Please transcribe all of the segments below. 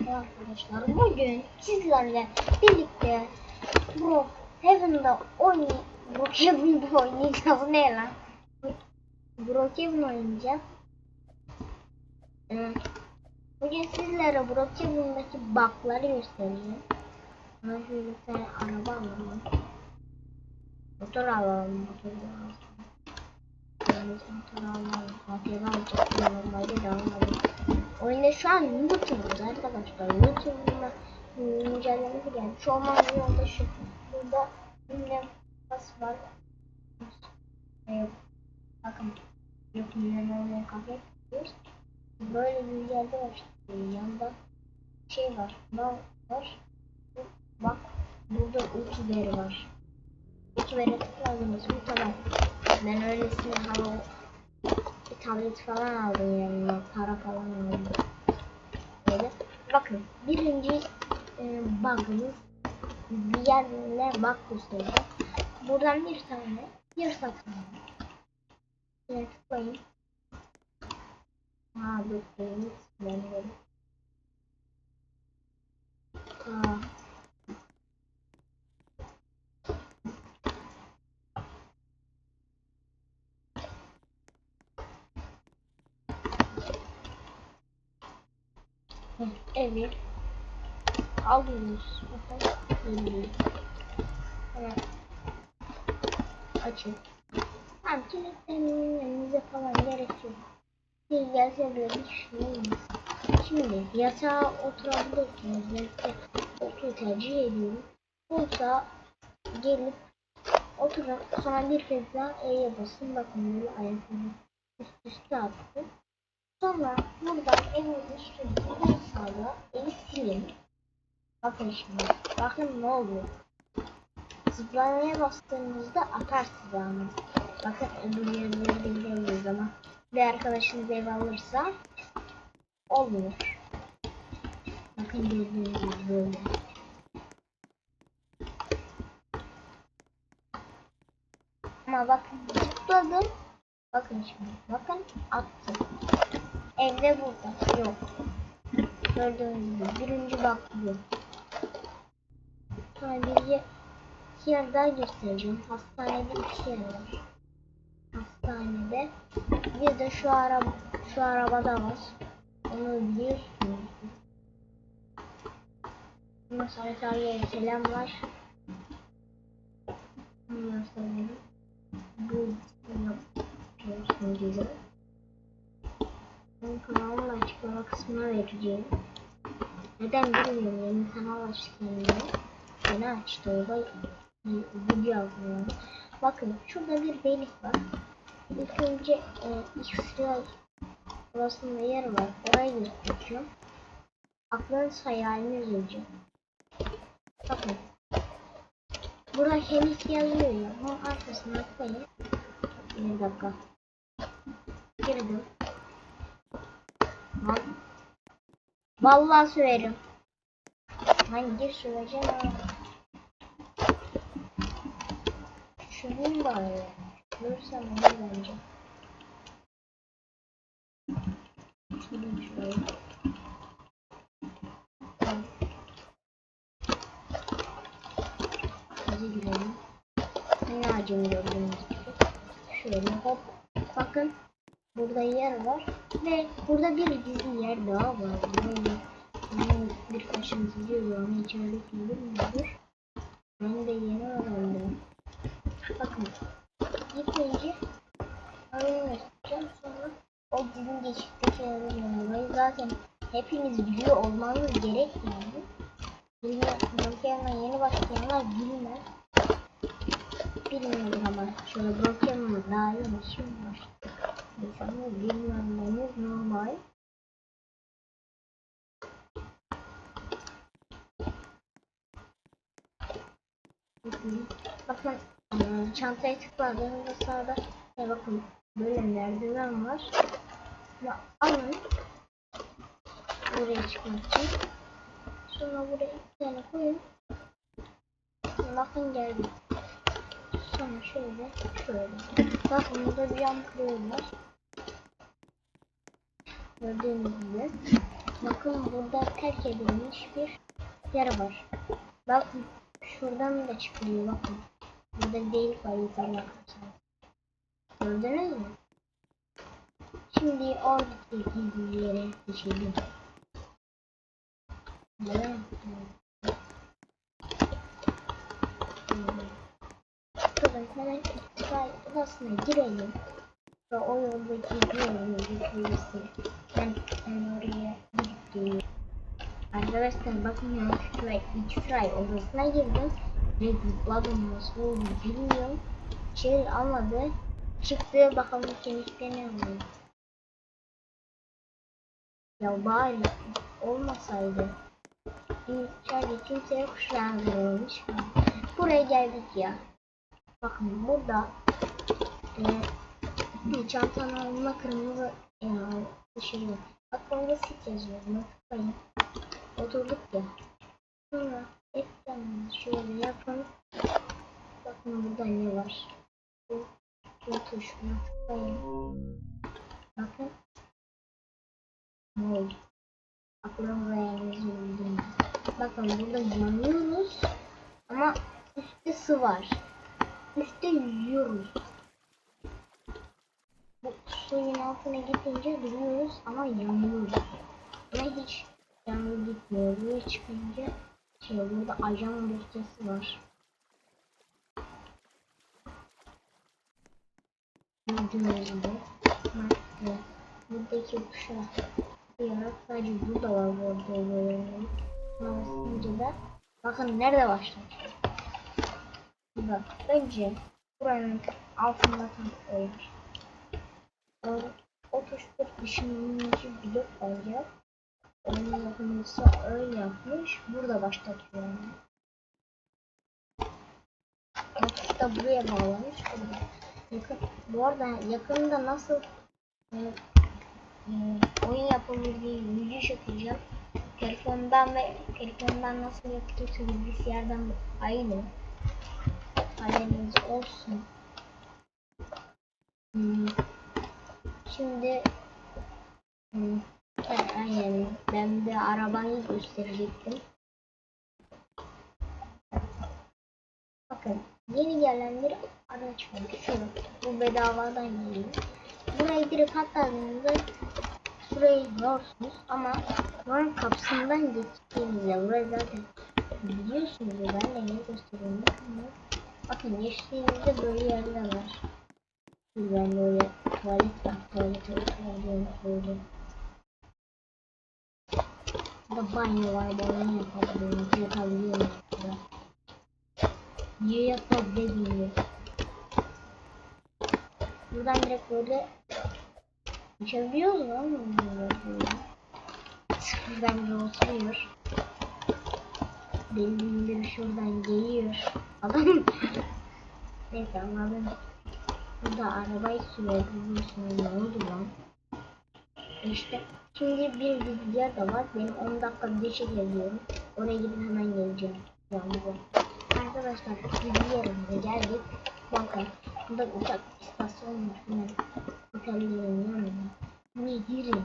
Merhaba arkadaşlar. Bugün sizlerle birlikte Bro Heaven'da oynay Brookhaven'da oynayacağız. Ne lan? Brookhaven oynayacağız. Ee, bugün sizlere Brookhaven'daki bug'ları göstereceğim. Bana şöyle bir tane araba alalım. Motor alalım. Motor alalım. Yani motor alalım. Motor alalım. Normalde de almadım. Oyunda şu an YouTube'da arkadaşlar. YouTube'da güncellemesi gelmiş. Olmam yolda şu. Burada ünlem bas var. Ee, bakın. Ünlem olmaya kahve yapıyoruz. Böyle bir yerde var. Yanında şey var. Ne var? Bak. Burada uç veri var. Uç veri tıkladınız mı? Tamam. Ben öylesine hava tablet falan aldım yanıma. Para falan aldım. Böyle. Bakın birinci e, bug'ımız bir yerine bug göstereceğim. Buradan bir tane bir satın alın. Şöyle tıklayın. Ha bekleyin. Ben böyle. Bakın. Böyle. Hemen. Açın. Tamam kilitlemenize falan gerek yok. Bir gelse bile olmaz. Şimdi yatağa oturabilirsiniz. Ben koltuğu tercih ediyorum. Koltuğa gelip oturun. Sonra bir kez daha E'ye basın. Bakın böyle ayaklarını üst üste attım. Sonra buradan evinizin üstünde en sağda eli silin. Bakın şimdi. Bakın ne oluyor. Zıplamaya bastığınızda atar size ama. Bakın öbür de gidemiyoruz ama bir arkadaşınız ev alırsa olmuyor. Bakın gördüğünüz gibi böyle. Ama bakın zıpladım. Bakın şimdi. Bakın attım. Evde burada. Yok. Gördüğünüz gibi. Birinci bak. Sonra bir ye- iki yer daha göstereceğim. Hastanede iki yer var. Hastanede. Bir de şu araba şu arabada var. Onu biliyorsunuz. Mesela tarihe selamlar. Ondan sonra bu yapıyorsunuz gibi. Benim kanalımın açıklama kısmına vereceğim. Neden bilmiyorum yeni kanal açtım Yeni açtı video. Bakın şurada bir delik var. İlk önce e, X-ray burasında yer var. Orayı göstereceğim. Aklınız hayaliniz olacak. Bakın. Burada henüz yazıyor ya. Bunun arkasına koyayım. Bir dakika. Girdim. Vallahi söverim. Hangi söveceğim ha? Şunun öyle. Görürsem onu bence. Şunu. Tamam. Hadi girelim. Ne ağacını gördüğünüz gibi. Şöyle hop. Bakın. Burada yer var. Ve burada bir gizli yer daha var. Böyle yani birkaçımız biliyor ama içerideki bilmiyordur. Ben de yeni öğrendim. Bakın. Gitmeyince arayı göstereceğim. Sonra o bizim geçitteki yerleri zaten hepiniz biliyor olmanız gerekmiyor. Bilmeyen, yeni başlayanlar bilmez. Bilmiyordur ama şöyle Brokeman'ı daha iyi şimdi başladı. İnsanlar bilmemeniz normal. Bakın çantaya tıkladığınızda sağda e, bakın böyle merdiven var. Ve alın buraya çıkmak için. Sonra buraya iki tane koyun. Bakın geldi. Sonra şöyle şöyle. Bakın burada bir yan var. Gördüğünüz gibi. Bakın burada terk edilmiş bir yer var. Bakın şuradan da çıkıyor bakın. Burada delik var bakarsanız. Gördünüz mü? Şimdi oradaki gizli yere geçelim. Böyle Durun hemen itfaiye odasına girelim. Ve o yoldaki diğerimizi görürsün. Ben, ben oraya gidip geliyorum. Arkadaşlar bakın yanlışlıkla itfaiye odasına girdim. Zıpladım nasıl oldu bilmiyorum. Şey anladı. Çıktı bakalım kemikte ne var. Ya bari olmasaydı. İçeride kimse yok şu an olmuş. Buraya geldik ya. Bakın burada e, çantanın altında kırmızı e, dışarı. Bak orada sit yazıyor. Oturduk ya. Sonra ekranı şöyle yapın. Bakın burada ne var. Bu, bu tuşuna tıklayın. Bakın. Ne oldu? Aklım buraya yazıyor. Bakın burada yanıyoruz. Ama üstte su var. Üstte yüzüyoruz. Bu suyun altına gidince duruyoruz ama yanıyoruz. Ve hiç yanı gitmiyor. Buraya çıkınca şey burada ajan dosyası var. Gibi. Ve buradaki tuşa tıklayarak sadece burada var bu arada böyle. Sonrasında da bakın nerede başladı. Bak önce buranın altında tam koyar. O, o tuştur ışınlanıcı blok olacak. Onun yapımcısı öyle yapmış. Burada başlatıyor. Bakış da buraya bağlamış. Yakın, bu arada yakında nasıl e, e, oyun diye video çekeceğim. Telefondan ve telefondan nasıl yapılırsa bilgisayardan aynı haberiniz olsun. Hmm. Şimdi hmm. De arabayı gösterecektim. Bakın yeni gelen bir araç var. Şu bu bedavadan geliyor. Burayı direkt atladığınızda şurayı görürsünüz ama buranın kapısından geçtiğinizde burayı zaten biliyorsunuz ben de ne göstereyim bakın. Bakın geçtiğinizde böyle yerler var. Şimdi ben böyle tuvalet var. Tuvalete oturabiliyorum böyle. Burada banyo var. Banyo yapabiliyorum. Yatabiliyorum burada. Niye yatabiliyorum? Buradan direkt böyle geçebiliyoruz mu? Bence oturuyor. Benim bir şuradan geliyor. Adam Neyse anladım. Burada arabayı. Bizim ne oldu lan? İşte şimdi bir bilgisayar da var. Benim 10 dakika bir şey geliyorum. Oraya gidip hemen geleceğim. Bu. Arkadaşlar bilgisayarımıza geldik. Bakın burada uçak istasyonu var. Hemen otellerin yanında. Buraya girin.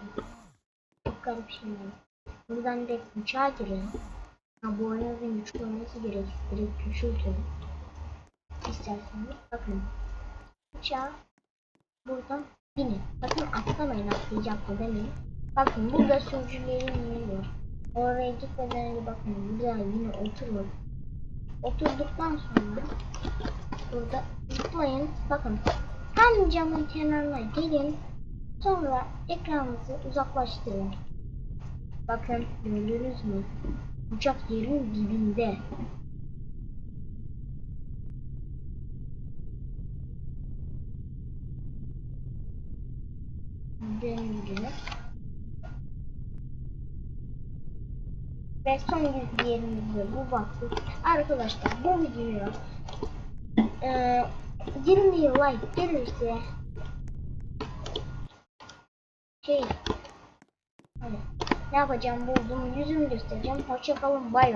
Çok garip şeyler. Buradan direkt uçağa girin. Bu oyunun güçlü olması gerek. Direkt küçültün. İsterseniz bakın. Uçağa buradan binin. Bakın atlamayın atlayacak mı demeyin. Bakın burada sürücülerin yeri. Oraya gitmeden önce bakın burada yine oturun. Oturduktan sonra burada zıplayın. Bakın hem camın kenarına gelin. Sonra ekranınızı uzaklaştırın. Bakın gördünüz mü? Uçak yerin dibinde. Döndü. Ve son bir yerimizde bu baktık. Arkadaşlar bu videoya e, 20 like gelirse şey ne yapacağım buldum yüzümü göstereceğim. Hoşçakalın bay bay.